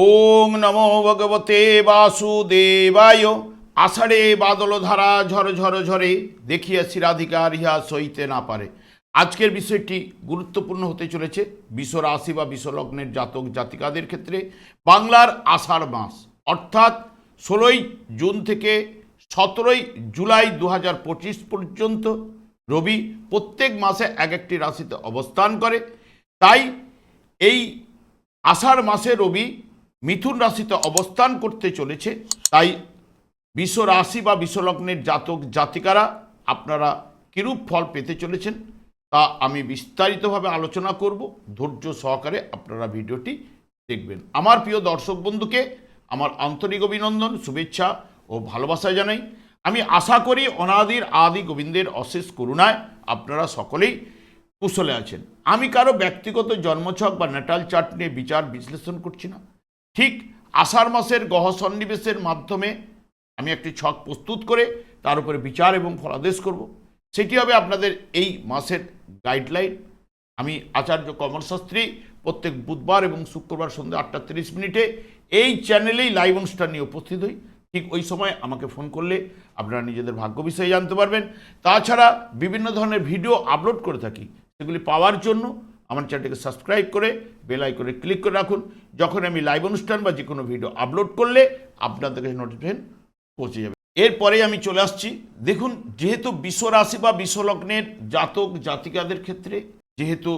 ওং নমো ভগবতে বাসুদেবায়। আষাঢ়ে বাদল ধারা ঝর ঝর ঝরে, দেখিয়াছি রাধিকা রিহা সইতে না পারে। আজকের বিষয়টি গুরুত্বপূর্ণ হতে চলেছে বিশ্ব রাশি বা বিশ্বলগ্নের জাতক জাতিকাদের ক্ষেত্রে। বাংলার আষাঢ় মাস, অর্থাৎ ষোলোই জুন থেকে সতেরোই জুলাই দু হাজার পঁচিশ পর্যন্ত রবি প্রত্যেক মাসে এক একটি রাশিতে অবস্থান করে। তাই এই আষাঢ় মাসে রবি মিথুন রাশিতে অবস্থান করতে চলেছে, তাই বিশ্ব রাশি বা বিশ্বলগ্নের জাতক জাতিকারা আপনারা কিরূপ ফল পেতে চলেছেন তা আমি বিস্তারিতভাবে আলোচনা করব। ধৈর্য সহকারে আপনারা ভিডিওটি দেখবেন। আমার প্রিয় দর্শক বন্ধুকে আমার আন্তরিক অভিনন্দন, শুভেচ্ছা ও ভালোবাসা জানাই। আমি আশা করি অনাদির আদি গোবিন্দের অশেষ করুণায় আপনারা সকলেই কুশলে আছেন। আমি কারও ব্যক্তিগত জন্মছক বা নেটাল চার্ট নিয়ে বিচার বিশ্লেষণ করছি না। ঠিক আষাঢ় মাসের গহ সন্নিবেশের মাধ্যমে আমি একটি ছক প্রস্তুত করে তার উপরে বিচার এবং ফলাদেশ করব। সেটি হবে আপনাদের এই মাসের গাইডলাইন আমি আচার্য কমরশাস্ত্রী প্রত্যেক বুধবার এবং শুক্রবার সন্ধ্যা আটটা তিরিশ মিনিটে এই চ্যানেলেই লাইভ অনুষ্ঠান নিয়ে উপস্থিত হই। ঠিক ওই সময় আমাকে ফোন করলে আপনারা নিজেদের ভাগ্য বিষয়ে জানতে পারবেন। তাছাড়া বিভিন্ন ধরনের ভিডিও আপলোড করে থাকি। সেগুলি পাওয়ার জন্য আমার চ্যানেলটিকে সাবস্ক্রাইব করে বেল আইকনে ক্লিক করে রাখুন। যখন আমি লাইভ অনুষ্ঠান বা যে কোনো ভিডিও আপলোড করলে আপনাদের কাছে নোটিফিকেশন পৌঁছে যাবে। এরপরে আমি চলে আসছি। দেখুন, যেহেতু বিশ্ব রাশি বা বিশ্বলগ্নের জাতক জাতিকাদের ক্ষেত্রে, যেহেতু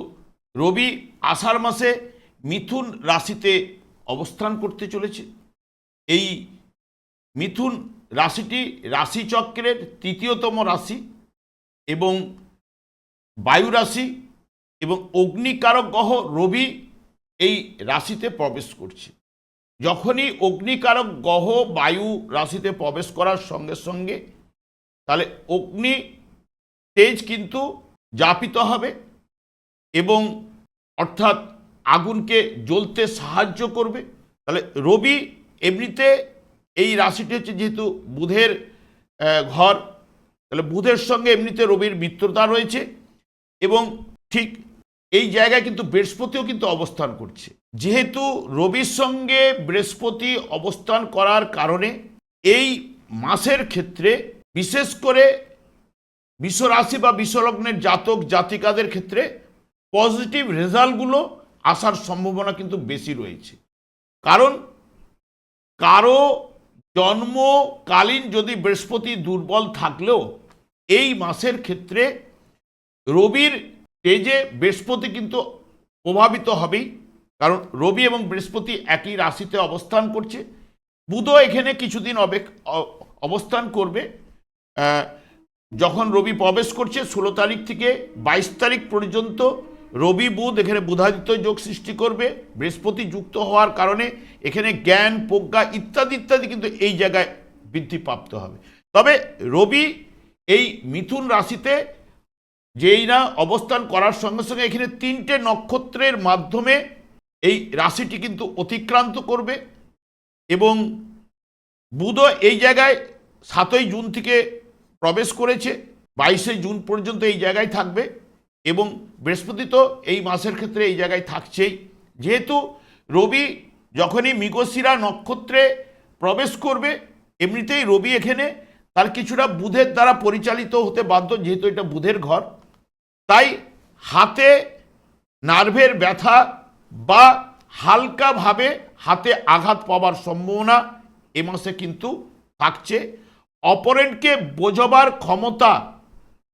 রবি আষাঢ় মাসে মিথুন রাশিতে অবস্থান করতে চলেছে, এই মিথুন রাশিটি রাশিচক্রের তৃতীয়তম রাশি এবং বায়ু রাশি এবং অগ্নিকারক গ্রহ রবি এই রাশিতে প্রবেশ করছে। যখনই অগ্নিকারক গ্রহ বায়ু রাশিতে প্রবেশ করার সঙ্গে সঙ্গে তাহলে অগ্নি তেজ কিন্তু যাপিত হবে এবং অর্থাৎ আগুনকে জ্বলতে সাহায্য করবে। তাহলে রবি এমনিতে এই রাশিটি হচ্ছে যেহেতু বুধের ঘর, তাহলে বুধের সঙ্গে এমনিতে রবির মিত্রতা রয়েছে এবং ঠিক এই জায়গায় কিন্তু বৃহস্পতিও কিন্তু অবস্থান করছে। যেহেতু রবির সঙ্গে বৃহস্পতি অবস্থান করার কারণে এই মাসের ক্ষেত্রে বিশেষ করে বিশ্বরাশি বা বিশ্বলগ্নের জাতক জাতিকাদের ক্ষেত্রে পজিটিভ রেজাল্টগুলো আসার সম্ভাবনা কিন্তু বেশি রয়েছে। কারণ কারও জন্মকালীন যদি বৃহস্পতি দুর্বল থাকলেও এই মাসের ক্ষেত্রে রবির তেজে বৃহস্পতি কিন্তু প্রভাবিত হবেই, কারণ রবি এবং বৃহস্পতি একই রাশিতে অবস্থান করছে। বুধও এখানে কিছুদিন অবস্থান করবে। যখন রবি প্রবেশ করছে, ষোলো তারিখ থেকে বাইশ তারিখ পর্যন্ত রবি, বুধ এখানে বুধাদিত্য যোগ সৃষ্টি করবে। বৃহস্পতি যুক্ত হওয়ার কারণে এখানে জ্ঞান, প্রজ্ঞা ইত্যাদি ইত্যাদি কিন্তু এই জায়গায় বৃদ্ধিপ্রাপ্ত হবে। তবে রবি এই মিথুন রাশিতে যেই না অবস্থান করার সঙ্গে সঙ্গে এখানে তিনটে নক্ষত্রের মাধ্যমে এই রাশিটি কিন্তু অতিক্রান্ত করবে এবং বুধও এই জায়গায় সাতই জুন থেকে প্রবেশ করেছে, বাইশে জুন পর্যন্ত এই জায়গায় থাকবে এবং বৃহস্পতি তো এই মাসের ক্ষেত্রে এই জায়গায় থাকছেই। যেহেতু রবি যখনই মৃগশিরা নক্ষত্রে প্রবেশ করবে, এমনিতেই রবি এখানে তার কিছুটা বুধের দ্বারা পরিচালিত হতে বাধ্য, যেহেতু এটা বুধের ঘর। তাই হাতে নার্ভের ব্যথা বা হালকাভাবে হাতে আঘাত পাওয়ার সম্ভাবনা এ মাসে কিন্তু থাকছে। অপরেন্টকে বোঝবার ক্ষমতা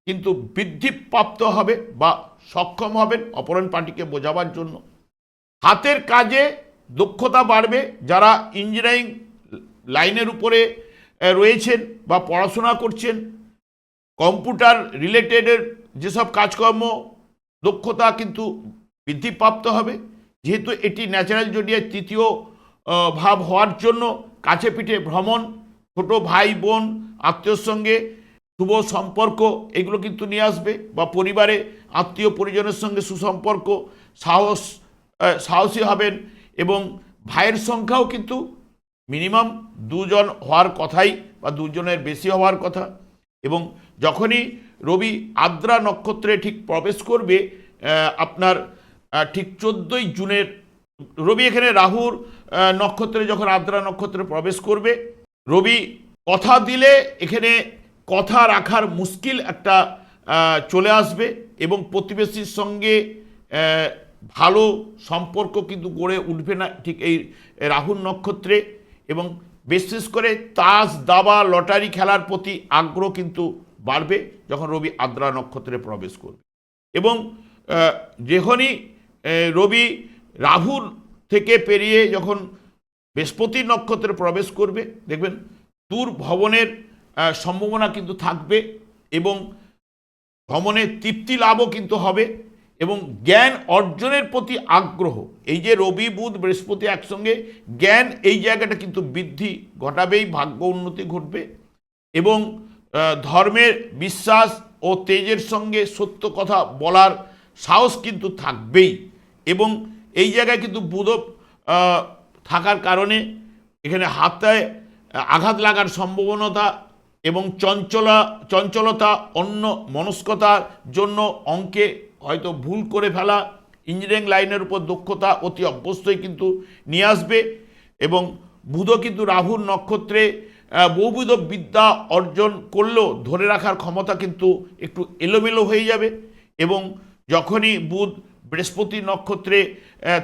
কিন্তু বৃদ্ধিপ্রাপ্ত হবে বা সক্ষম হবেন অপরেন্ট পার্টিকে বোঝাবার জন্য। হাতের কাজে দক্ষতা বাড়বে, যারা ইঞ্জিনিয়ারিং লাইনের উপরে রয়েছেন বা পড়াশোনা করছেন, কম্পিউটার রিলেটেডের যেসব কাজকর্ম, দক্ষতা কিন্তু বৃদ্ধিপ্রাপ্ত হবে, যেহেতু এটি ন্যাচারাল জোডিয়ার তৃতীয় ভাব হওয়ার জন্য কাছে পিঠে ভ্রমণ, ছোট ভাই, বোন, আত্মীয়র সঙ্গে শুভ সম্পর্ক, এগুলো কিন্তু নিয়ে আসবে বা পরিবারে আত্মীয় পরিজনের সঙ্গে সুসম্পর্ক, সাহস সাহসী হবেন এবং ভাইয়ের সংখ্যাও কিন্তু মিনিমাম দুজন হওয়ার কথাই বা দুজনের বেশি হওয়ার কথা এবং যখনই রবি আদ্রা নক্ষত্রে ঠিক প্রবেশ করবে আপনার ঠিক চোদ্দোই জুনের, রবি এখানে রাহুর নক্ষত্রে যখন আদ্রা নক্ষত্রে প্রবেশ করবে, রবি কথা দিলে এখানে কথা রাখার মুশকিল একটা চলে আসবে এবং প্রতিবেশীর সঙ্গে ভালো সম্পর্ক কিন্তু গড়ে উঠবে না ঠিক এই রাহুর নক্ষত্রে এবং বিশেষ করে তাস দাবা লটারি খেলার প্রতি আগ্রহ কিন্তু বাড়বে যখন রবি আদ্রা নক্ষত্রে প্রবেশ করবে। এবং আহ, যখনই রবি রাহুর থেকে পেরিয়ে যখন বৃহস্পতি নক্ষত্রে প্রবেশ করবে দেখবেন দূর ভবনের সম্ভাবনা কিন্তু থাকবে এবং ভ্রমণে তৃপ্তি লাভও কিন্তু হবে এবং জ্ঞান অর্জনের প্রতি আগ্রহ। এই যে রবি বুধ বৃহস্পতি একসঙ্গে জ্ঞান এই জায়গাটা কিন্তু বৃদ্ধি ঘটাবেই ভাগ্য উন্নতি ঘটবে এবং ধর্মের বিশ্বাস ও তেজের সঙ্গে সত্য কথা বলার সাহস কিন্তু থাকবেই। এবং এই জায়গায় কিন্তু বুধ থাকার কারণে এখানে হাতায় আঘাত লাগার সম্ভাবনতা এবং চঞ্চলা, চঞ্চলতা, অন্য মনস্কতার জন্য অঙ্কে হয়তো ভুল করে ফেলা ইঞ্জিনিয়ারিং লাইনের উপর দক্ষতা অতি অভ্যস্তই কিন্তু নিয়ে আসবে। এবং বুধ কিন্তু রাহুর নক্ষত্রে বহুবিধ বিদ্যা অর্জন করলেও ধরে রাখার ক্ষমতা কিন্তু একটু এলোমেলো হয়ে যাবে এবং যখনই বুধ বৃহস্পতি নক্ষত্রে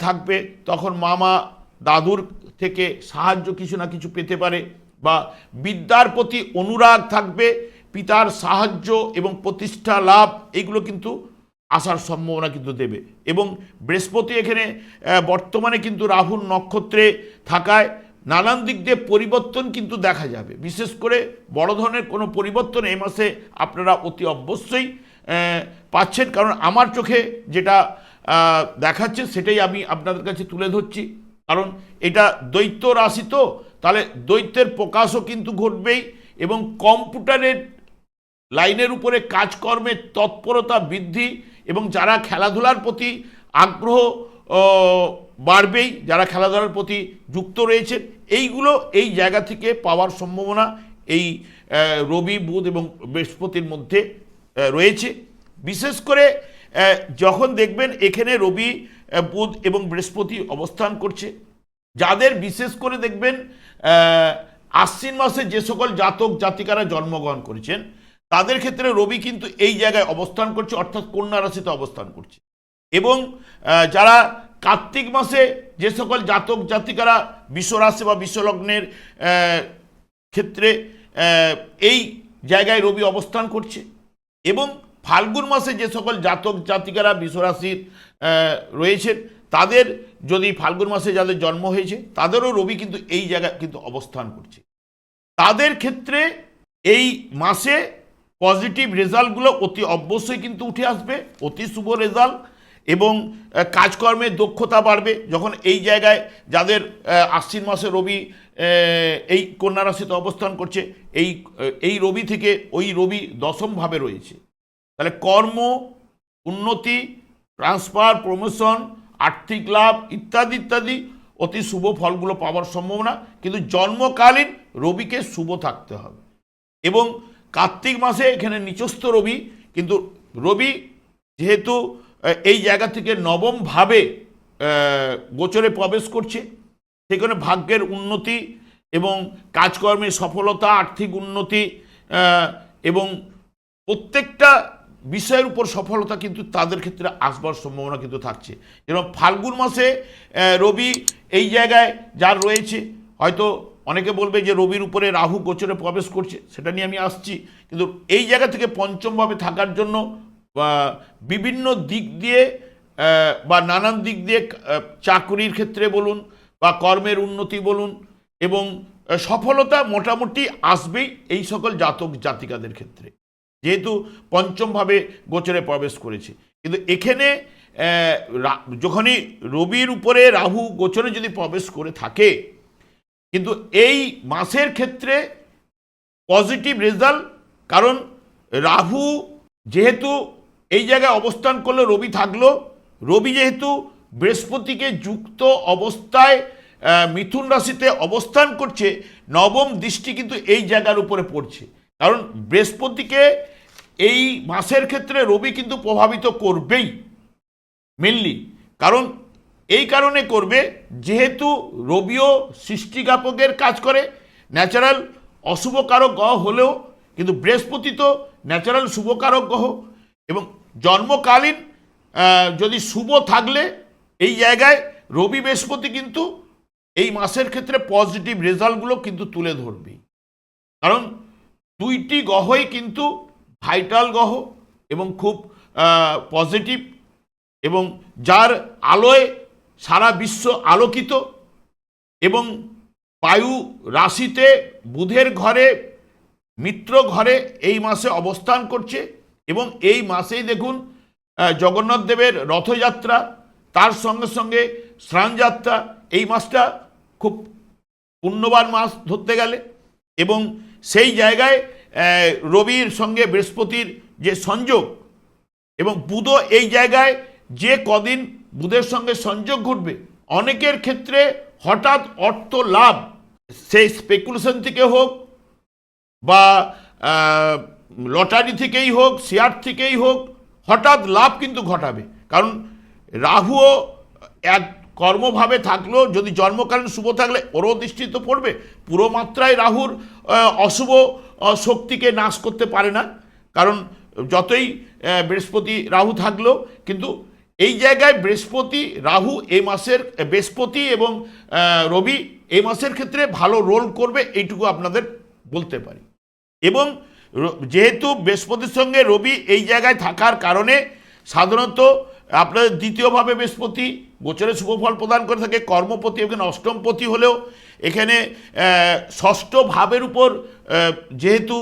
থাকবে, তখন মামা দাদুর থেকে সাহায্য কিছু না কিছু পেতে পারে বা বিদ্যার প্রতি অনুরাগ থাকবে, পিতার সাহায্য এবং প্রতিষ্ঠা লাভ, এগুলো কিন্তু আসার সম্ভাবনা কিন্তু দেবে। এবং বৃহস্পতি এখানে বর্তমানে কিন্তু রাহুর নক্ষত্রে থাকায় নানান দিক দিয়ে পরিবর্তন কিন্তু দেখা যাবে। বিশেষ করে বড় ধরনের কোনো পরিবর্তন এই মাসে আপনারা অতি অবশ্যই পাচ্ছেন। কারণ আমার চোখে যেটা দেখাচ্ছে সেটাই আমি আপনাদের কাছে তুলে ধরছি। কারণ এটা দৈত্য রাশি তো, তাহলে দৈত্যের প্রকাশও কিন্তু ঘটবেই এবং কম্পিউটারের লাইনের উপরে কাজকর্মের তৎপরতা বৃদ্ধি এবং যারা খেলাধুলার প্রতি আগ্রহ বাড়বেই, যারা খেলাধুলার প্রতি যুক্ত রয়েছেন। এইগুলো এই জায়গা থেকে পাওয়ার সম্ভাবনা এই রবি, বুধ এবং বৃহস্পতির মধ্যে রয়েছে। বিশেষ করে যখন দেখবেন এখানে রবি বুধ এবং বৃহস্পতি অবস্থান করছে, যাদের বিশেষ করে দেখবেন আশ্বিন মাসে যে সকল জাতক জাতিকারা জন্মগ্রহণ করেছেন, তাদের ক্ষেত্রে রবি কিন্তু এই জায়গায় অবস্থান করছে, অর্থাৎ কন্যা রাশিতে অবস্থান করছে। এবং যারা কার্তিক মাসে যে সকল জাতক জাতিকারা বিশ্বরাশি বা বিশ্বলগ্নের ক্ষেত্রে এই জায়গায় রবি অবস্থান করছে এবং ফাল্গুন মাসে যে সকল জাতক জাতিকারা বিশ্বরাশির রয়েছেন, তাদের যদি ফাল্গুন মাসে যাদের জন্ম হয়েছে, তাদেরও রবি কিন্তু এই জায়গায় কিন্তু অবস্থান করছে। তাদের ক্ষেত্রে এই মাসে পজিটিভ রেজাল্টগুলো অতি অবশ্যই কিন্তু উঠে আসবে, অতি শুভ রেজাল্ট। এবং আহ, কাজকর্মের দক্ষতা বাড়বে। যখন এই জায়গায় যাদের আশ্বিন মাসে রবি এই কন্যা রাশিতে অবস্থান করছে এই এই রবি থেকে ওই রবি দশমভাবে রয়েছে। তাহলে কর্ম উন্নতি ট্রান্সফার প্রমোশন আর্থিক লাভ ইত্যাদি ইত্যাদি অতি শুভ ফলগুলো পাওয়ার সম্ভাবনা। কিন্তু জন্মকালীন রবিকে শুভ থাকতে হবে। এবং কার্তিক মাসে এখানে নিচস্থ রবি। কিন্তু রবি যেহেতু এই জায়গা থেকে নবমভাবে গোচরে প্রবেশ করছে। সেখানে ভাগ্যের উন্নতি এবং কাজকর্মের সফলতা, আর্থিক উন্নতি এবং প্রত্যেকটা বিষয়ের উপর সফলতা কিন্তু তাদের ক্ষেত্রে আসবার সম্ভাবনা কিন্তু থাকছে। যেরকম ফাল্গুন মাসে রবি এই জায়গায় যার রয়েছে, হয়তো অনেকে বলবে যে রবির উপরে রাহু গোচরে প্রবেশ করছে, সেটা নিয়ে আমি আসছি। কিন্তু এই জায়গা থেকে পঞ্চমভাবে থাকার জন্য বা বিভিন্ন দিক দিয়ে বা নানান দিক দিয়ে চাকরির ক্ষেত্রে বলুন বা কর্মের উন্নতি বলুন এবং সফলতা মোটামুটি আসবেই এই সকল জাতক জাতিকাদের ক্ষেত্রে। যেহেতু পঞ্চমভাবে গোচরে প্রবেশ করেছে। কিন্তু এখানে যখনই রবির উপরে রাহু গোচরে যদি প্রবেশ করে থাকে, কিন্তু এই মাসের ক্ষেত্রে পজিটিভ রেজাল্ট কারণ রাহু যেহেতু এই জায়গায় অবস্থান করল, রবি থাকল। রবি যেহেতু বৃহস্পতিকে যুক্ত অবস্থায় মিথুন রাশিতে অবস্থান করছে, নবম দৃষ্টি কিন্তু এই জায়গার উপরে পড়ছে। কারণ বৃহস্পতিকে এই মাসের ক্ষেত্রে রবি কিন্তু প্রভাবিত করবেই মেনলি কারণ এই কারণে করবে, যেহেতু রবিও সৃষ্টিকাপকের কাজ করে ন্যাচারাল অশুভকারক গ্রহ হলেও, কিন্তু বৃহস্পতি তো ন্যাচারাল শুভকারক গ্রহ। এবং জন্মকালীন যদি শুভ থাকলে এই জায়গায় রবি বৃহস্পতি কিন্তু এই মাসের ক্ষেত্রে পজিটিভ রেজাল্টগুলো কিন্তু তুলে ধরবেই। কারণ দুইটি গ্রহই কিন্তু ভাইটাল গ্রহ এবং খুব পজিটিভ এবং যার আলোয় সারা বিশ্ব আলোকিত এবং বায়ু রাশিতে বুধের ঘরে, মিত্র ঘরে এই মাসে অবস্থান করছে। এবং এই মাসেই দেখুন জগন্নাথ দেবের রথযাত্রা, তার সঙ্গে সঙ্গে স্নানযাত্রা এই মাসটা খুব পুণ্যবান মাস ধরতে গেলে। এবং সেই জায়গায় রবির সঙ্গে বৃহস্পতির যে সংযোগ এবং বুধও এই জায়গায় যে কদিন বুধের সঙ্গে সংযোগ ঘটবে, অনেকের ক্ষেত্রে হঠাৎ অর্থ লাভ, সেই স্পেকুলেশন থেকে হোক বা লটারি থেকেই হোক, শেয়ার থেকেই হোক, হঠাৎ লাভ কিন্তু ঘটাবে। কারণ রাহুও এক কর্মভাবে থাকলেও যদি জন্মকালীন শুভ থাকলে ওরও দৃষ্টি তো পড়বে। পুরো মাত্রায় রাহুর অশুভ শক্তিকে নাশ করতে পারে না। কারণ যতই বৃহস্পতি রাহু থাকলেও কিন্তু এই জায়গায় বৃহস্পতি, রাহু এই মাসের, বৃহস্পতি এবং রবি এই মাসের ক্ষেত্রে ভালো রোল করবে, এইটুকু আপনাদের বলতে পারি। এবং যেহেতু বৃহস্পতির সঙ্গে রবি এই জায়গায় থাকার কারণে সাধারণত আপনাদের দ্বিতীয়ভাবে বৃহস্পতি, গোচরে শুভফল প্রদান করে থাকে, কর্মপতি এখানে অষ্টমপতি হলেও এখানে ষষ্ঠ ভাবের উপর যেহেতু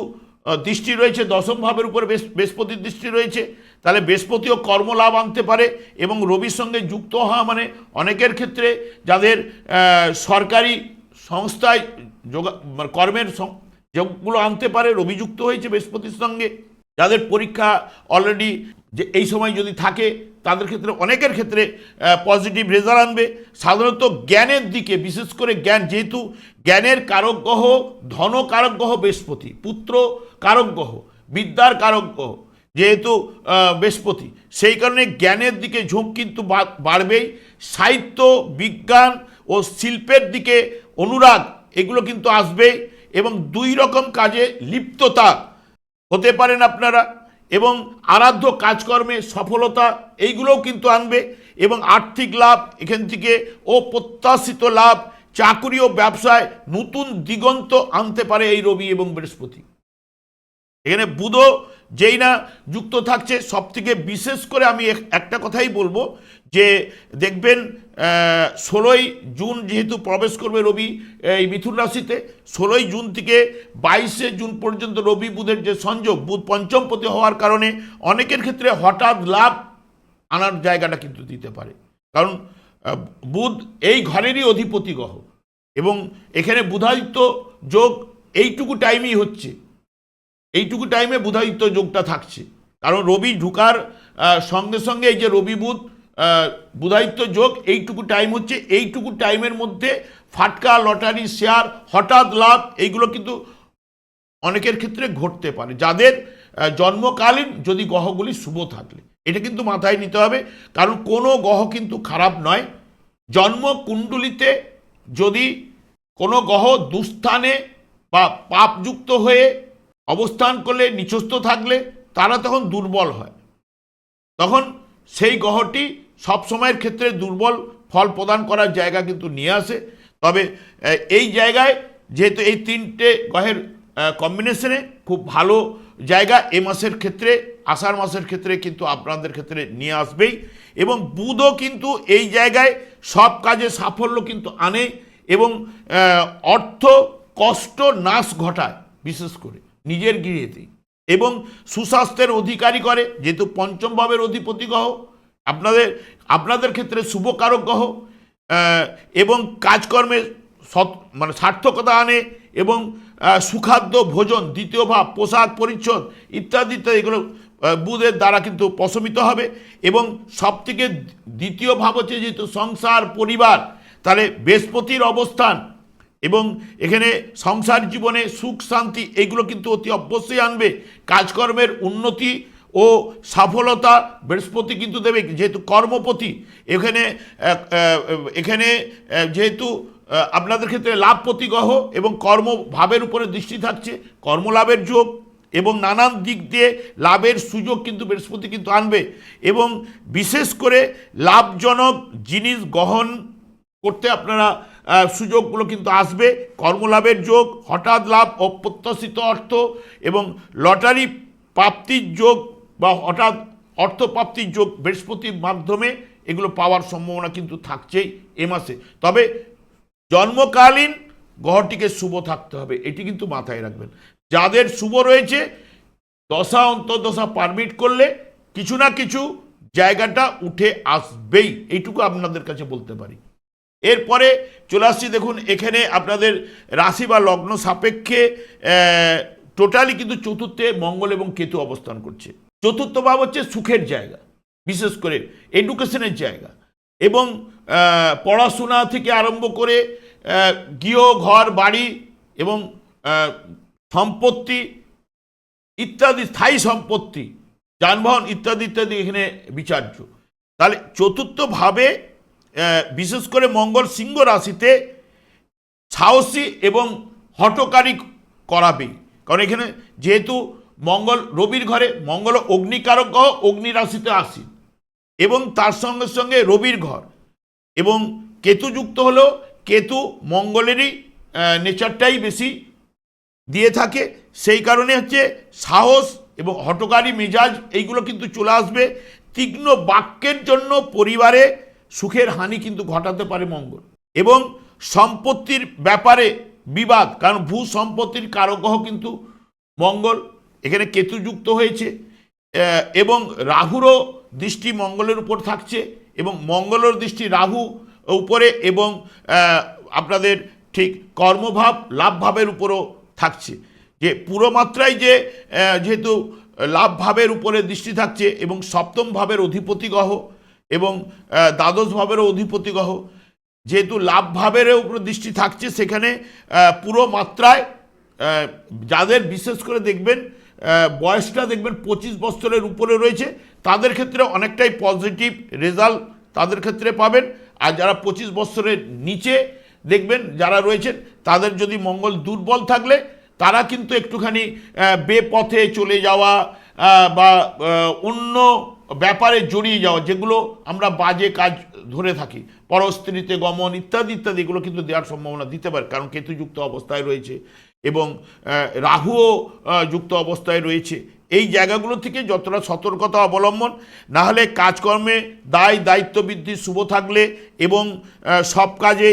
দৃষ্টি রয়েছে, দশম ভাবের উপর বৃহস্প- বৃহস্পতির দৃষ্টি রয়েছে, তাহলে বৃহস্পতিও কর্মলাভ আনতে পারে এবং রবির সঙ্গে যুক্ত হওয়া মানে অনেকের ক্ষেত্রে যাদের সরকারি সংস্থায় যোগা মানে কর্মের যোগগুলো আনতে পারে, রবি যুক্ত হয়েছে বৃহস্পতির সঙ্গে। যাদের পরীক্ষা অলরেডি যে এই সময় যদি থাকে, তাদের ক্ষেত্রে, অনেকের ক্ষেত্রে পজিটিভ রেজাল্ট আনবে। সাধারণত জ্ঞানের দিকে, বিশেষ করে জ্ঞান, যেহেতু জ্ঞানের কারক গ্রহ, ধন কারক গ্রহ বৃহস্পতি, পুত্র কারক গ্রহ, বিদ্যার কারক গ্রহ, যেহেতু বৃহস্পতি। সেই কারণে জ্ঞানের দিকে ঝোঁক কিন্তু বাড়বেই। সাহিত্য, বিজ্ঞান ও শিল্পের দিকে অনুরাগ, এগুলো কিন্তু আসবেই। এবং দুই রকম কাজে লিপ্ততা হতে পারেন আপনারা, এবং আরাধ্য কাজকর্মে সফলতা, এইগুলোও কিন্তু আনবে, এবং আর্থিক লাভ এখান থেকে অপ্রত্যাশিত লাভ, চাকুরি ও ব্যবসায় নতুন দিগন্ত আনতে পারে এই রবি এবং বৃহস্পতি। এখানে বুধও যেই না যুক্ত থাকছে সব থেকে বিশেষ করে আমি এক- একটা কথাই বলব যে দেখবেন ষোলোই জুন যেহেতু প্রবেশ করবে রবি, এই মিথুন রাশিতে, ষোলোই জুন থেকে বাইশে জুন পর্যন্ত রবি বুধের যে সংযোগ, বুধ পঞ্চমপতি হওয়ার কারণে অনেকের ক্ষেত্রে হঠাৎ লাভ আনার জায়গাটা কিন্তু দিতে পারে। কারণ বুধ এই ঘরেরই অধিপতি গ্রহ এবং এখানে বুধাদিত্য যোগ এইটুকু টাইমই হচ্ছে। এইটুকু টাইমে বুধাদিত্য যোগটা থাকছে। কারণ রবি ঢুকার সঙ্গে সঙ্গে এই যে রবি বুধ বুধাদিত্য যোগ, এইটুকু টাইম হচ্ছে। এইটুকু টাইমের মধ্যে ফাটকা, লটারি শেয়ার হঠাৎ লাভ, এইগুলো কিন্তু অনেকের ক্ষেত্রে ঘটতে পারে। যাদের জন্মকালীন যদি গ্রহগুলি শুভ থাকলে এটা কিন্তু মাথায় নিতে হবে। কারণ কোনো গ্রহ কিন্তু খারাপ নয়। জন্ম কুণ্ডলিতে যদি কোনো গ্রহ দুস্থানে বা পাপযুক্ত হয়ে অবস্থান করলে, নিচস্থ থাকলে, তারা তখন দুর্বল হয়। তখন সেই গ্রহটি সব সময়ের ক্ষেত্রে দুর্বল ফল প্রদান করার জায়গা কিন্তু নিয়ে আসে। তবে এই জায়গায় যেহেতু এই তিনটে গ্রহের কম্বিনেশনে খুব ভালো জায়গা এ মাসের ক্ষেত্রে, আষাঢ় মাসের ক্ষেত্রে কিন্তু আপনাদের ক্ষেত্রে নিয়ে আসবেই। এবং বুধও কিন্তু এই জায়গায় সব কাজে সাফল্য কিন্তু আনে এবং অর্থ কষ্ট নাশ ঘটায় বিশেষ করে নিজের গৃহেতেই। এবং সুস্বাস্থ্যের অধিকারী করে, যেহেতু পঞ্চম ভাবের অধিপতি গ্রহ, আপনাদের আপনাদের ক্ষেত্রে শুভকারক গ্রহ এবং কাজকর্মে সৎ মানে সার্থকতা আনে এবং সুখাদ্য ভোজন, দ্বিতীয় ভাব, পোশাক পরিচ্ছদ ইত্যাদি ইত্যাদি এগুলো বুধের দ্বারা কিন্তু প্রশমিত হবে। এবং সবথেকে দ্বিতীয় ভাব হচ্ছে যেহেতু সংসার, পরিবার, তাহলে বৃহস্পতির অবস্থান এবং এখানে সংসার জীবনে সুখ, শান্তি, এগুলো কিন্তু অতি অবশ্যই আনবে। কাজকর্মের উন্নতি ও সফলতা বৃহস্পতি কিন্তু দেবে, যেহেতু কর্মপতি। এখানে এখানে যেহেতু আপনাদের ক্ষেত্রে লাভ প্রতিগ্রহ এবং কর্মভাবের উপরে দৃষ্টি থাকছে, কর্মলাভের যোগ এবং নানান দিক দিয়ে লাভের সুযোগ কিন্তু বৃহস্পতি কিন্তু আনবে এবং বিশেষ করে লাভজনক জিনিস গ্রহণ করতে আপনারা সুযোগগুলো কিন্তু আসবে। কর্মলাভের যোগ, হঠাৎ লাভ অপ্রত্যাশিত অর্থ এবং লটারি প্রাপ্তির যোগ বা হঠাৎ অর্থ প্রাপ্তির যোগ বৃহস্পতির মাধ্যমে এগুলো পাওয়ার সম্ভাবনা কিন্তু থাকছেই এ মাসে। তবে জন্মকালীন গ্রহটিকে শুভ থাকতে হবে, এটি কিন্তু মাথায় রাখবেন। যাদের শুভ রয়েছে, দশা অন্তর্দশা পারমিট করলে কিছু না কিছু জায়গাটা উঠে আসবেই, এইটুকু আপনাদের কাছে বলতে পারি। এরপরে চলে আসছি, দেখুন, এখানে আপনাদের রাশি বা লগ্ন সাপেক্ষে টোটালি কিন্তু চতুর্থে মঙ্গল এবং কেতু অবস্থান করছে। চতুর্থ ভাব হচ্ছে সুখের জায়গা, বিশেষ করে এডুকেশনের জায়গা এবং পড়াশোনা থেকে আরম্ভ করে গৃহ, ঘর, বাড়ি এবং সম্পত্তি ইত্যাদি, স্থায়ী সম্পত্তি, যানবাহন ইত্যাদি ইত্যাদি এখানে বিচার্য। তাহলে চতুর্থভাবে বিশেষ করে মঙ্গল সিংহ রাশিতে সাহসী এবং হটকারী করাবে। কারণ এখানে যেহেতু মঙ্গল রবির ঘরে, মঙ্গল অগ্নিকারক গ্রহ অগ্নি রাশিতে আসি এবং তার সঙ্গে সঙ্গে রবির ঘর এবং কেতু যুক্ত হলেও কেতু মঙ্গলেরই নেচারটাই বেশি দিয়ে থাকে। সেই কারণে হচ্ছে সাহস এবং হটকারী মেজাজ এইগুলো কিন্তু চলে আসবে। তীক্ষ্ণ বাক্যের জন্য পরিবারে সুখের হানি কিন্তু ঘটাতে পারে মঙ্গল। এবং সম্পত্তির ব্যাপারে বিবাদ, কারণ ভূ সম্পত্তির কারগ্রহ কিন্তু মঙ্গল, এখানে কেতু যুক্ত হয়েছে এবং রাহুরও দৃষ্টি মঙ্গলের উপর থাকছে, এবং মঙ্গলের দৃষ্টি রাহু উপরে, এবং আপনাদের ঠিক কর্মভাব, লাভভাবের উপরও থাকছে। যে পুরো মাত্রায় যে যেহেতু লাভ ভাবের উপরে দৃষ্টি থাকছে, এবং সপ্তম ভাবের অধিপতি গ্রহ এবং দ্বাদশ ভাবেরও অধিপতি গ্রহ যেহেতু লাভ ভাবের উপর দৃষ্টি থাকছে, সেখানে পুরো মাত্রায় যাদের বিশেষ করে দেখবেন বয়সটা দেখবেন পঁচিশ বছরের উপরে রয়েছে, তাদের ক্ষেত্রে অনেকটাই পজিটিভ রেজাল্ট তাদের ক্ষেত্রে পাবেন। আর যারা পঁচিশ বছরের নিচে দেখবেন, যারা রয়েছেন, তাদের যদি মঙ্গল দুর্বল থাকলে, তারা কিন্তু একটুখানি বেপথে চলে যাওয়া বা অন্য ব্যাপারে জড়িয়ে যাওয়া, যেগুলো আমরা বাজে কাজ ধরে থাকি। পরস্ত্রীতে গমন ইত্যাদি ইত্যাদি, এগুলো কিন্তু দেওয়ার সম্ভাবনা দিতে পারে, কারণ কেতুযুক্ত অবস্থায় রয়েছে এবং রাহুও যুক্ত অবস্থায় রয়েছে। এই জায়গাগুলো থেকে যতটা সতর্কতা অবলম্বন না হলে কাজকর্মে দায় দায়িত্ব বৃদ্ধি শুভ থাকলে এবং সব কাজে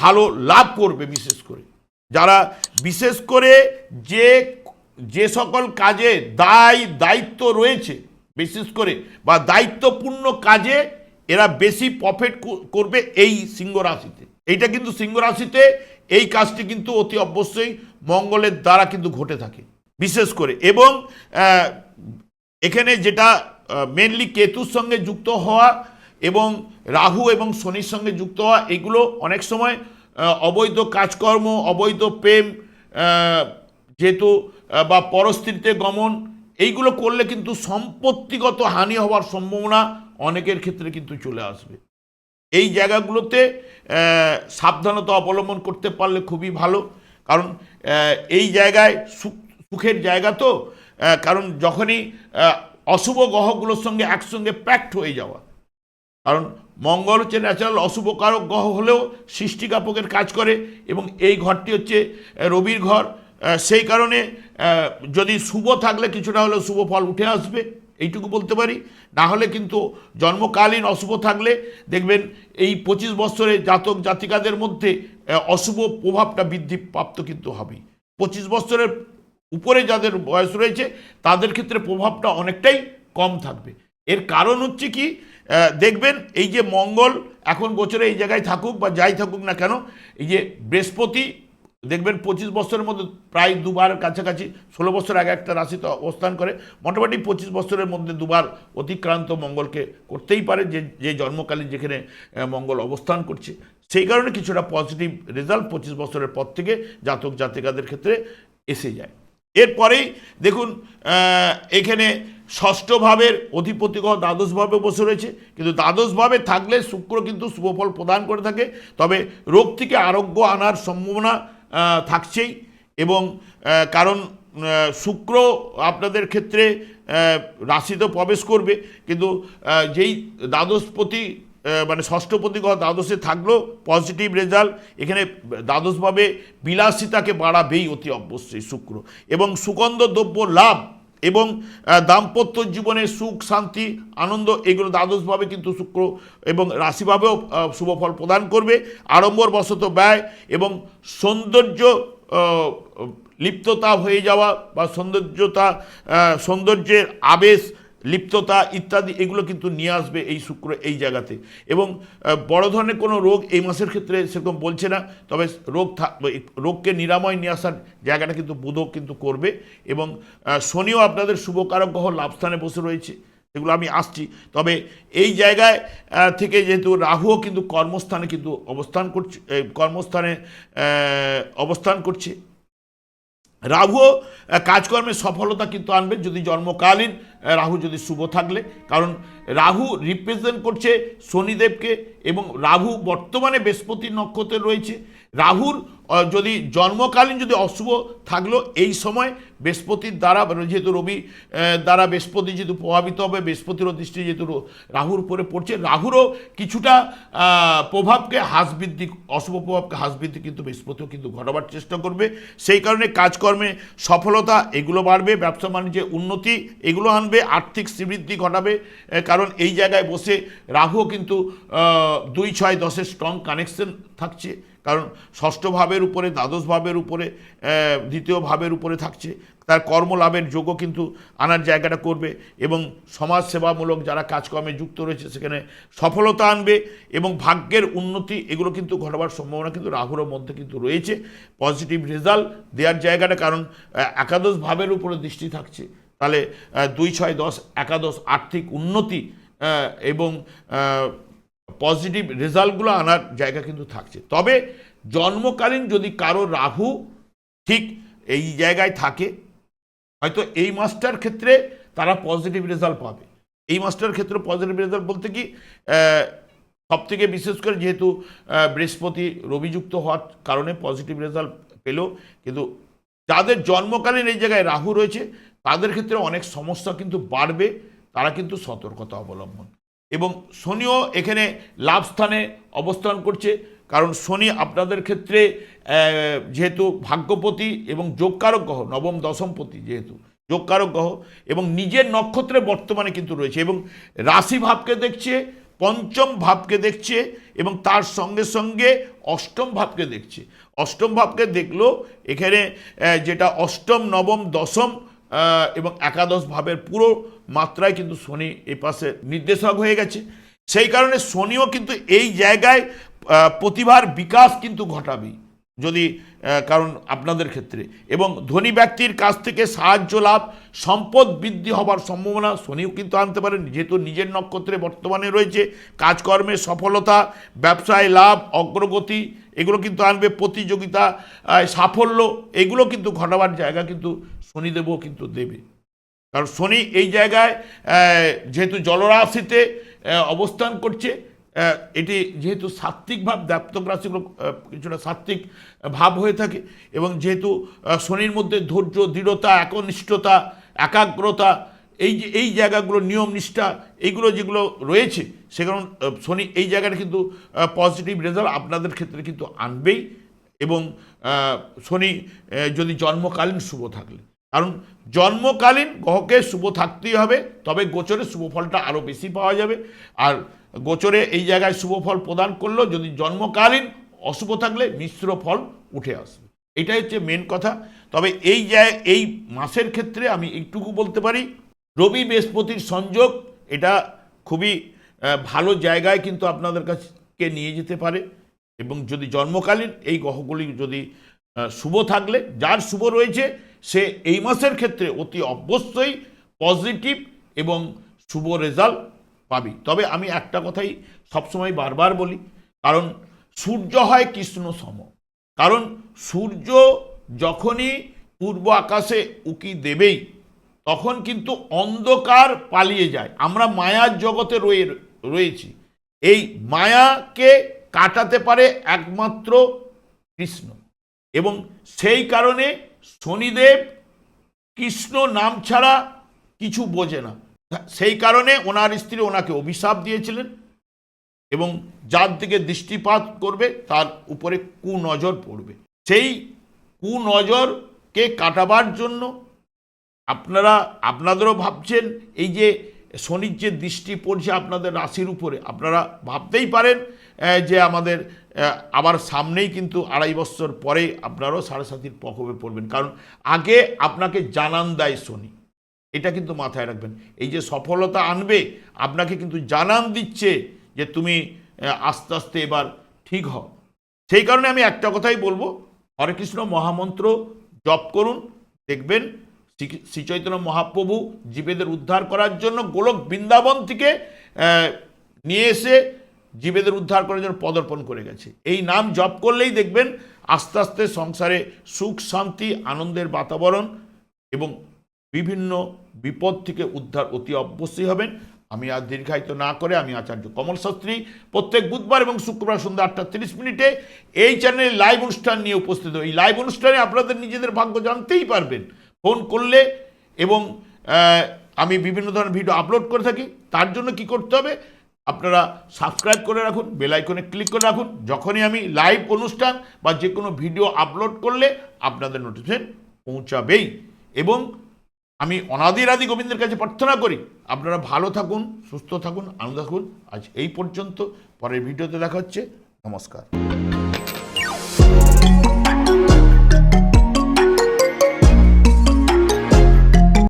ভালো লাভ করবে বিশেষ করে। যারা বিশেষ করে যে যে সকল কাজে দায়, দায়িত্ব রয়েছে বিশেষ করে বা দায়িত্বপূর্ণ কাজে এরা বেশি প্রফিট করবে এই সিংহ রাশিতে। এইটা কিন্তু সিংহ রাশিতে এই কাজটি কিন্তু অতি অবশ্যই মঙ্গলের দ্বারা কিন্তু ঘটে থাকে। বিশেষ করে এবং এখানে যেটা মেনলি কেতুর সঙ্গে যুক্ত হওয়া এবং রাহু এবং শনির সঙ্গে যুক্ত হওয়া, এগুলো অনেক সময় অবৈধ কাজকর্ম, অবৈধ প্রেম যেহেতু বা পরস্থিতিতে গমন এইগুলো করলে কিন্তু সম্পত্তিগত হানি হওয়ার সম্ভাবনা অনেকের ক্ষেত্রে কিন্তু চলে আসবে। এই জায়গাগুলোতে সাবধানতা অবলম্বন করতে পারলে খুবই ভালো। কারণ এই জায়গায় সুখ, সুখের জায়গা তো কারণ যখনই অশুভ গ্রহগুলোর সঙ্গে একসঙ্গে প্যাক্ট হয়ে যাওয়া। কারণ মঙ্গল হচ্ছে ন্যাচারাল অশুভ কারক গ্রহ হলেও সৃষ্টিকাপকের কাজ করে এবং এই ঘরটি হচ্ছে রবির ঘর। সেই কারণে যদি শুভ থাকলে কিছুটা হলেও শুভ ফল উঠে আসবে, এইটুকু বলতে পারি। না হলে কিন্তু জন্মকালীন অশুভ থাকলে, দেখবেন এই পঁচিশ বছরের জাতক জাতিকাদের মধ্যে অশুভ প্রভাবটা বৃদ্ধি প্রাপ্ত কিন্তু হবেই। পঁচিশ বছরের উপরে যাদের বয়স রয়েছে, তাদের ক্ষেত্রে প্রভাবটা অনেকটাই কম থাকবে। এর কারণ হচ্ছে কি দেখবেন এই যে মঙ্গল, এখন বছরে এই জায়গায় থাকুক বা যাই থাকুক না কেন, এই যে বৃহস্পতি দেখবেন পঁচিশ বছরের মধ্যে প্রায় দুবার কাছাকাছি, ষোলো বছর আগে একটা রাশিতে অবস্থান করে, মোটামুটি পঁচিশ বছরের মধ্যে দুবার অতিক্রান্ত মঙ্গলকে করতেই পারে, যে যে জন্মকালীন যেখানে মঙ্গল অবস্থান করছে। সেই কারণে কিছুটা পজিটিভ রেজাল্ট পঁচিশ বছরের পর থেকে জাতক জাতিকাদের ক্ষেত্রে এসে যায়। এরপরেই দেখুন এখানে ষষ্ঠ ভাবের গ্রহ বসে রয়েছে, কিন্তু দ্বাদশভাবে থাকলে শুক্র কিন্তু শুভফল প্রদান করে থাকে, তবে রোগ থেকে আরোগ্য আনার সম্ভাবনা থাকছেই এবং কারণ শুক্র আপনাদের ক্ষেত্রে রাশিতে প্রবেশ করবে, কিন্তু যেই দ্বাদশপতি মানে ষষ্ঠপতি গ্রহ দ্বাদশে থাকল পজিটিভ রেজাল্ট এখানে দ্বাদশভাবে বিলাসিতাকে বাড়াবেই অতি অবশ্যই শুক্র। এবং সুগন্ধ দ্রব্য লাভ এবং দাম্পত্য জীবনের সুখ, শান্তি, আনন্দ, এগুলো দ্বাদশভাবে কিন্তু শুক্র এবং রাশিভাবেও শুভফল প্রদান করবে। আড়ম্বর বশত ব্যয় এবং সৌন্দর্য লিপ্ততা হয়ে যাওয়া বা সৌন্দর্যতা সৌন্দর্যের আবেশ লিপ্ততা ইত্যাদি, এগুলো কিন্তু নিয়ে আসবে এই শুক্র এই জায়গাতে। এবং বড় ধরনের কোনো রোগ এই মাসের ক্ষেত্রে সেরকম বলছে না, তবে রোগ রোগকে নিরাময় নিয়ে আসার জায়গাটা কিন্তু বুধও কিন্তু করবে। এবং শনিও আপনাদের শুভকারক গ্রহ লাভস্থানে বসে রয়েছে এগুলো আমি আসছি। তবে এই জায়গায় থেকে যেহেতু রাহুও কিন্তু কর্মস্থানে কিন্তু অবস্থান করছে কর্মস্থানে অবস্থান করছে। রাহুও কাজকর্মে সফলতা কিন্তু আনবে যদি জন্মকালীন রাহু যদি শুভ থাকলে। কারণ রাহু রিপ্রেজেন্ট করছে শনিদেবকে এবং রাহু বর্তমানে বৃহস্পতি নক্ষত্রে রয়েছে। রাহুর যদি জন্মকালীন যদি অশুভ থাকল, এই সময় বৃহস্পতির দ্বারা, যেহেতু রবি দ্বারা বৃহস্পতি যেহেতু প্রভাবিত হবে, বৃহস্পতিরও দৃষ্টি যেহেতু রাহুর উপরে পড়ছে, রাহুরও কিছুটা প্রভাবকে হ্রাস বৃদ্ধি অশুভ প্রভাবকে হ্রাস বৃদ্ধি কিন্তু বৃহস্পতিও কিন্তু ঘটাবার চেষ্টা করবে। সেই কারণে কাজকর্মে সফলতা এগুলো বাড়বে, ব্যবসা বাণিজ্যে উন্নতি এগুলো আনবে, আর্থিক শ্রীবৃদ্ধি ঘটাবে কারণ এই জায়গায় বসে রাহুও কিন্তু দুই ছয় দশের স্ট্রং কানেকশন থাকছে। কারণ ষষ্ঠ ভাবের উপরে, দ্বাদশ ভাবের উপরে দ্বিতীয় ভাবের উপরে থাকছে। তার কর্মলাভের যোগও কিন্তু আনার জায়গাটা করবে এবং সমাজ সেবামূলক যারা কাজকর্মে যুক্ত রয়েছে সেখানে সফলতা আনবে এবং ভাগ্যের উন্নতি, এগুলো কিন্তু ঘটবার সম্ভাবনা কিন্তু রাহুর মধ্যে কিন্তু রয়েছে। পজিটিভ রেজাল্ট দেওয়ার জায়গাটা কারণ একাদশ ভাবের উপরে দৃষ্টি থাকছে। তাহলে দুই ছয় দশ, একাদশ আর্থিক উন্নতি এবং পজিটিভ রেজাল্টগুলো আনার জায়গা কিন্তু থাকছে। তবে জন্মকালীন যদি কারও রাহু ঠিক এই জায়গায় থাকে, হয়তো এই মাসটার ক্ষেত্রে তারা পজিটিভ রেজাল্ট পাবে। এই মাসটার ক্ষেত্রে পজিটিভ রেজাল্ট বলতে কি সব থেকে বিশেষ করে যেহেতু বৃহস্পতি রবিযুক্ত হওয়ার কারণে পজিটিভ রেজাল্ট পেল, কিন্তু যাদের জন্মকালীন এই জায়গায় রাহু রয়েছে, তাদের ক্ষেত্রে অনেক সমস্যা কিন্তু বাড়বে, তারা কিন্তু সতর্কতা অবলম্বন। এবং শনিও এখানে লাভ স্থানে অবস্থান করছে। কারণ শনি আপনাদের ক্ষেত্রে যেহেতু ভাগ্যপতি এবং যোগকারক গ্রহ, নবম দশমপতি যেহেতু যোগকারক গ্রহ এবং নিজের নক্ষত্রে বর্তমানে কিন্তু রয়েছে এবং রাশি ভাবকে দেখছে, পঞ্চম ভাবকে দেখছে এবং তার সঙ্গে সঙ্গে অষ্টম ভাবকে দেখছে। অষ্টম ভাবকে দেখল, এখানে যেটা অষ্টম, নবম, দশম এবং একাদশ ভাবের পুরো মাত্রায় কিন্তু শনি এ পাশে নির্দেশক হয়ে গেছে। সেই কারণে শনিও কিন্তু এই জায়গায় প্রতিভার বিকাশ কিন্তু ঘটাবেই যদি কারণ আপনাদের ক্ষেত্রে। এবং ধনী ব্যক্তির কাছ থেকে সাহায্য লাভ, সম্পদ বৃদ্ধি হবার সম্ভাবনা শনিও কিন্তু আনতে পারেন। যেহেতু নিজের নক্ষত্রে বর্তমানে রয়েছে, কাজকর্মে সফলতা, ব্যবসায় লাভ, অগ্রগতি, এগুলো কিন্তু আনবে, প্রতিযোগিতা সাফল্য, এগুলো কিন্তু ঘটাবার জায়গা কিন্তু শনিদেবও কিন্তু দেবে। কারণ শনি এই জায়গায় যেহেতু জলরাশিতে অবস্থান করছে এটি যেহেতু সাত্ত্বিক ভাব দাপ্তক রাশিগুলো কিছুটা সাত্ত্বিক ভাব হয়ে থাকে এবং যেহেতু শনির মধ্যে ধৈর্য, দৃঢ়তা, একনিষ্ঠতা, একাগ্রতা, এই যে, এই জায়গাগুলো নিয়ম নিষ্ঠা, এইগুলো যেগুলো রয়েছে, সে কারণ শনি এই জায়গাটা কিন্তু পজিটিভ রেজাল্ট আপনাদের ক্ষেত্রে কিন্তু আনবেই এবং শনি যদি জন্মকালীন শুভ থাকলে। কারণ জন্মকালীন গ্রহকে শুভ থাকতেই হবে, তবে গোচরে শুভ ফলটা আরও বেশি পাওয়া যাবে। আর গোচরে এই জায়গায় শুভ ফল প্রদান করলেও যদি জন্মকালীন অশুভ থাকলে মিশ্র ফল উঠে আসবে। এটাই হচ্ছে মেন কথা। তবে এই এই মাসের ক্ষেত্রে আমি এইটুকু বলতে পারি, রবি বৃহস্পতির সংযোগ, এটা খুবই ভালো জায়গায় কিন্তু আপনাদের কাছকে নিয়ে যেতে পারে। এবং যদি জন্মকালীন এই গ্রহগুলি যদি শুভ থাকলে, যার শুভ রয়েছে সে এই মাসের ক্ষেত্রে অতি অবশ্যই পজিটিভ এবং শুভ রেজাল্ট পাবি। তবে আমি একটা কথাই সবসময় বারবার বলি, কারণ সূর্য হয় কৃষ্ণ সম। কারণ সূর্য যখনই পূর্ব আকাশে উকি দেবেই, তখন কিন্তু অন্ধকার পালিয়ে যায়। আমরা মায়ার জগতে রয়ে, রয়েছি। এই মায়াকে কাটাতে পারে একমাত্র কৃষ্ণ। এবং সেই কারণে শনিদেব কৃষ্ণ নাম ছাড়া কিছু বোঝে না। সেই কারণে ওনার স্ত্রী ওনাকে অভিশাপ দিয়েছিলেন এবং যার দিকে দৃষ্টিপাত করবে, তার উপরে কুনজর পড়বে। সেই কুনজরকে কাটাবার জন্য আপনারা, আপনাদেরও ভাবছেন, এই যে শনির যে দৃষ্টি পড়ছে আপনাদের রাশির উপরে, আপনারা ভাবতেই পারেন যে আমাদের আবার সামনেই কিন্তু আড়াই বছর পরে আপনারাও সাড়ে সাতির প্রকোপে পড়বেন। কারণ আগে আপনাকে জানান দেয় শনি এটা কিন্তু মাথায় রাখবেন। এই যে সফলতা আনবে, আপনাকে কিন্তু জানান দিচ্ছে যে তুমি আস্তে আস্তে এবার ঠিক হও। সেই কারণে আমি একটা কথাই বলব হরে কৃষ্ণ মহামন্ত্র জপ করুন, দেখবেন শ্রী- শ্রী মহাপ্রভু জীবেদের উদ্ধার করার জন্য গোলক বৃন্দাবন থেকে নিয়ে এসে জীবেদের উদ্ধার করার জন্য পদর্পণ করে গেছে। এই নাম জপ করলেই দেখবেন আস্তে আস্তে সংসারে সুখ, শান্তি, আনন্দের বাতাবরণ এবং বিভিন্ন বিপদ থেকে উদ্ধার অতি অবশ্যই হবেন। আমি আর দীর্ঘায়িত না করে আমি আচার্য কমল শাস্ত্রী। প্রত্যেক বুধবার এবং শুক্রবার সন্ধ্যা আটটা তিরিশ মিনিটে এই চ্যানেলে লাইভ অনুষ্ঠান নিয়ে উপস্থিত। এই লাইভ অনুষ্ঠানে আপনাদের নিজেদের ভাগ্য জানতেই পারবেন। ফোন করলে এবং আমি বিভিন্ন ধরনের ভিডিও আপলোড করে থাকি। তার জন্য কি করতে হবে? আপনারা সাবস্ক্রাইব করে রাখুন বেলাইকনে ক্লিক করে রাখুন। যখনই আমি লাইভ অনুষ্ঠান বা যে কোনো ভিডিও আপলোড করলে আপনাদের নোটিফিকেশন পৌঁছাবেই। এবং আমি অনাদির আদি গোবিন্দের কাছে প্রার্থনা করি, আপনারা ভালো থাকুন, সুস্থ থাকুন, আনন্দ থাকুন। আজ এই পর্যন্ত, পরের ভিডিওতে দেখা হচ্ছে। নমস্কার।